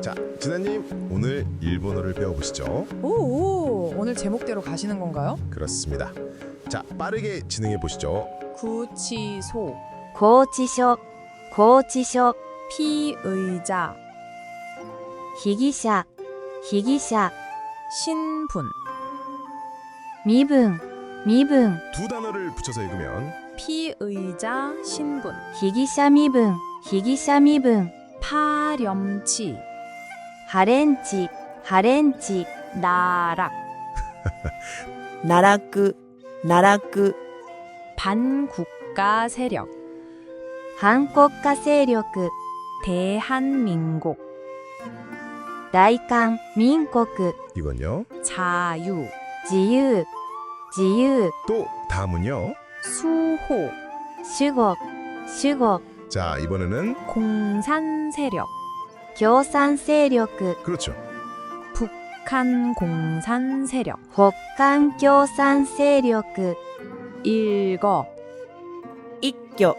자, 진아님 오늘 일본어를 배워보시죠. 오, 오, 오늘 제목대로 가시는 건가요? 그렇습니다. 자, 빠르게 진행해 보시죠. 구치소, 拘置所拘置所 피의자, 被疑者被疑者 신분, 身分身分 두 단어를 붙여서 읽으면 피의자, 신분, 被疑者身分被疑者身分 파렴치, 하렌치, 하렌치, 나락. 나라크, 나라크. 반국가 세력. 한국가 세력. 대한민국. 나이강, 민국. 이건요? 자유, 지유, 지유. 또 다음은요? 수호, 시곡, 시곡. 자, 이번에는 공산 세력. 共産勢力 그렇죠. 북한 공산 세력, 北韓共産勢力 일거, 一挙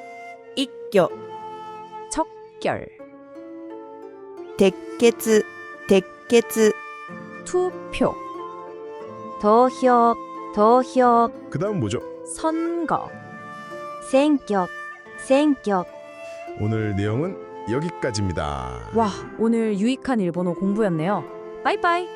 一挙 척결, 鉄血鉄血 투표, 投票投票 그다음 뭐죠? 선거. 選挙選挙 오늘 내용은 여기까지입니다. 와, 오늘 유익한 일본어 공부였네요. 빠이빠이.